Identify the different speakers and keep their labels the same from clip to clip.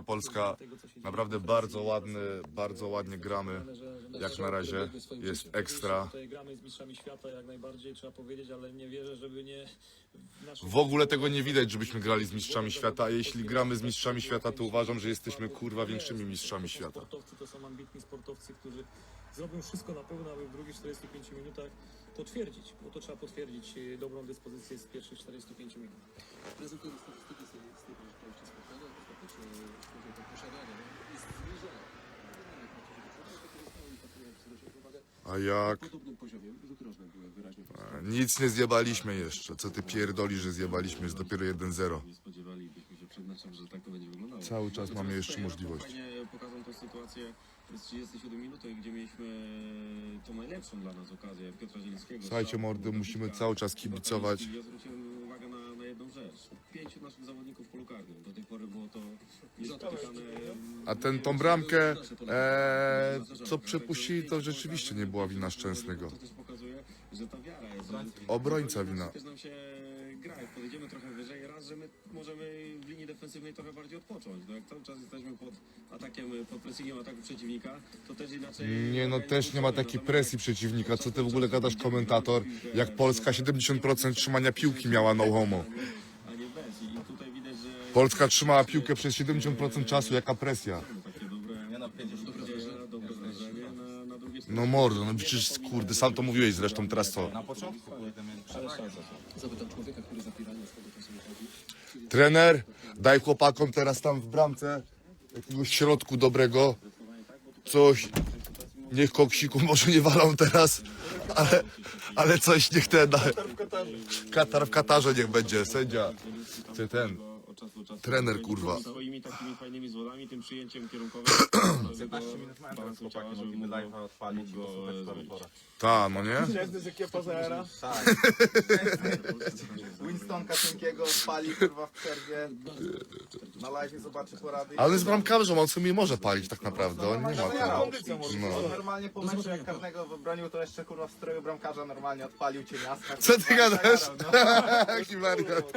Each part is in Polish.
Speaker 1: Polska naprawdę bardzo ładny, bardzo ładnie gramy. Jak na razie jest ekstra.
Speaker 2: Tutaj gramy z mistrzami świata jak najbardziej, trzeba powiedzieć, ale nie wierzę, żeby nie... w naszym-
Speaker 1: W ogóle tego nie widać, żebyśmy grali z mistrzami świata, a jeśli gramy z mistrzami świata, to uważam, że jesteśmy kurwa większymi mistrzami świata.
Speaker 2: Sportowcy to są ambitni sportowcy, którzy zrobią wszystko na pewno, aby w drugich 45 minutach potwierdzić, bo to trzeba potwierdzić dobrą dyspozycję z pierwszych 45 minut.
Speaker 3: Prezentujemy statystyki z tej z tej części spotkania, to faktycznie chodzi o posiadanie, no, jest zbliżone.
Speaker 1: A jak?
Speaker 3: W podobnym poziomie rzuty rożne były wyraźnie
Speaker 1: Nic nie zjebaliśmy jeszcze. Co ty pierdoli, że zjebaliśmy? Jest dopiero 1-0.
Speaker 4: Nie spodziewalibyśmy się przed meczem, że tak to będzie wyglądało.
Speaker 1: Cały czas mamy jeszcze możliwość.
Speaker 4: Fajnie pokazał sytuację z 37 minuty, gdzie mieliśmy tą najlepszą dla nas okazję Piotra Zielińskiego.
Speaker 1: Słuchajcie, mordy, musimy cały czas kibicować.
Speaker 4: Ja zwróciłem uwagę na jedną rzecz. Pięciu naszych zawodników w polu karnym. Do tej pory było to niespotykane.
Speaker 1: A ten, tą bramkę, e, co przepuścili, to rzeczywiście nie była wina Szczęsnego.
Speaker 4: To też pokazuje, że ta wiara jest.
Speaker 1: Obrońca wina.
Speaker 4: Też nam się gra, jak podejdziemy trochę wyżej, raz, że my możemy w linii defensywnej trochę bardziej odpocząć. No jak cały czas jesteśmy pod atakiem, pod pressingiem ataku przeciwnika, to też inaczej...
Speaker 1: Nie, no też nie ma takiej presji przeciwnika. Co ty w ogóle gadasz, komentator? Jak Polska 70% trzymania piłki miała no homo.
Speaker 4: A nie bez. I tutaj widać, że
Speaker 1: Polska trzymała piłkę przez 70% czasu, jaka presja.
Speaker 4: takie dobre, nie no, 50 dobre wrażenie, dobre wrażenie na, na drugiej stronie.
Speaker 1: No mordo, no przecież kurde, sam to mówiłeś zresztą teraz co.
Speaker 3: Zapytam człowieka, który za piranie swego czasu wychodzi.
Speaker 1: Trener, daj chłopakom teraz tam w bramce jakiegoś środku dobrego. Coś, niech koksiku może nie walą teraz, ale, ale coś niech ten, Katar w Katarze niech będzie, sędzia, czy ten,
Speaker 4: Od czasu do czasu.
Speaker 1: Trener kurwa.
Speaker 4: Swoimi takimi fajnymi zwolami, tym przyjęciem kierunkowym.
Speaker 5: 15 minut mają teraz chłopaki, mogliby live'a odpalić i posłuchać Tortora.
Speaker 1: Ta, no nie?
Speaker 6: Gwiazdy z jakiego pozera?
Speaker 5: Tak. Winston Kaczyńskiego odpali kurwa w przerwie. Na live zobaczy porady.
Speaker 1: Ale z bramkarzem on sobie może palić tak naprawdę, on nie ma tego.
Speaker 5: No. Normalnie po meczu jak każdego wybronił, to jeszcze kurwa w stroju bramkarza normalnie odpalił cię miasta.
Speaker 1: Co ty gadasz? Jaki wariat.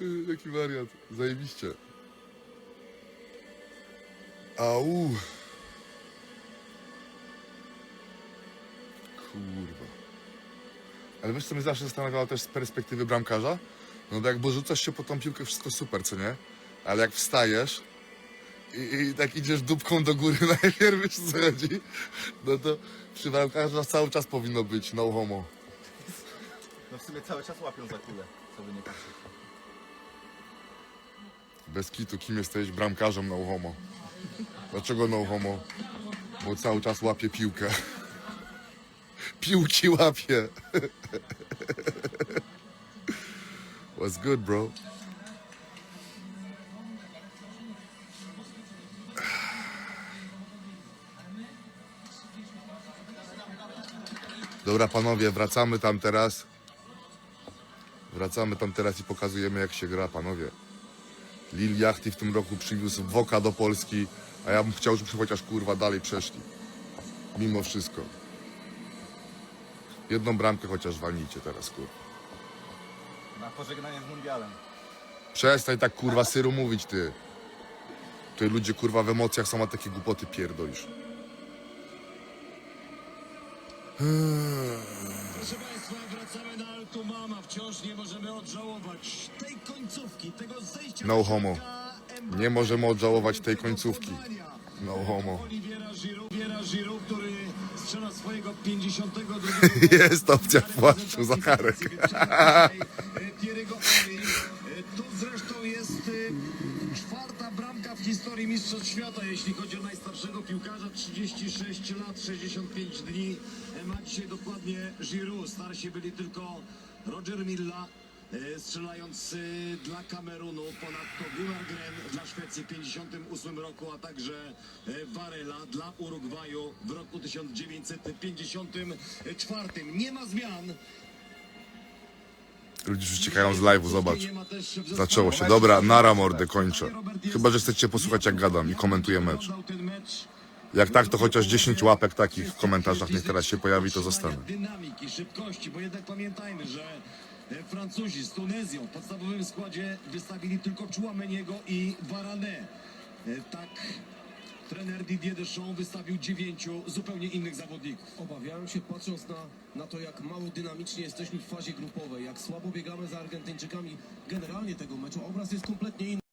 Speaker 1: Jaki wariat, zajebiście. Au. Kurwa. Ale wiesz co mnie zawsze zastanawiało też z perspektywy bramkarza? No jak bo rzucasz się po tą piłkę, wszystko super, co nie? Ale jak wstajesz i, i tak idziesz dupką do góry najpierw, wiesz co chodzi? No to przy bramkarza cały czas powinno być no homo.
Speaker 5: No w sumie cały czas łapią za kulę, co by nie patrzeć.
Speaker 1: Bez kitu, kim jesteś? Bramkarzem no homo. Dlaczego no homo? Bo cały czas łapie piłkę. Piłki łapie. What's good, bro? Dobra, panowie, wracamy tam teraz. Wracamy tam teraz i pokazujemy, jak się gra, panowie. Lil Yachty w tym roku przywiózł Woka do Polski, a ja bym chciał, żebyśmy chociaż kurwa dalej przeszli. Mimo wszystko. Jedną bramkę chociaż walnijcie teraz, kurwa.
Speaker 5: Na pożegnanie z mundialem.
Speaker 1: Przestań tak kurwa syru mówić, ty. Tutaj ludzie kurwa w emocjach są, a takie głupoty pierdolisz.
Speaker 7: Proszę Państwa, wracamy na Altumama. Wciąż nie możemy odżałować tej zejścia.
Speaker 1: No homo.
Speaker 7: do
Speaker 1: Nie możemy odżałować tej końcówki. No homo.
Speaker 7: Oliwiera Giroud, Oliwiera Giroud, który strzela swojego 52.
Speaker 1: Jest opcja w płaszczu Zacharek.
Speaker 7: Pierego Henry. To zresztą jest e, czwarta bramka w historii Mistrzostw Świata, jeśli chodzi o najstarszego piłkarza. 36 lat, 65 dni. Ma dzisiaj dokładnie Giroud. Starsi byli tylko Roger Milla. E, Strzelając e, dla Kamerunu, ponadto Gunnar Gren dla Szwecji w 58 roku, a także e, Varela dla Urugwaju w roku 1954. Nie ma zmian.
Speaker 1: Ludzie już uciekają z live'u, zobacz. Zaczęło się. Dobra, nara mordy, kończę. Chyba, że chcecie posłuchać jak gadam i komentuję mecz. Jak tak, to chociaż 10 łapek takich w komentarzach niech teraz się pojawi, to zostanę.
Speaker 7: Dynamiki, szybkości, bo jednak pamiętajmy, że Francuzi z Tunezją w podstawowym składzie wystawili tylko Chouameniego i Varane. E, Tak trener Didier Deschamps wystawił dziewięciu zupełnie innych zawodników.
Speaker 3: Obawiałem się, patrząc na, na to, jak mało dynamicznie jesteśmy w fazie grupowej, jak słabo biegamy za Argentyńczykami. Generalnie tego meczu obraz jest kompletnie inny.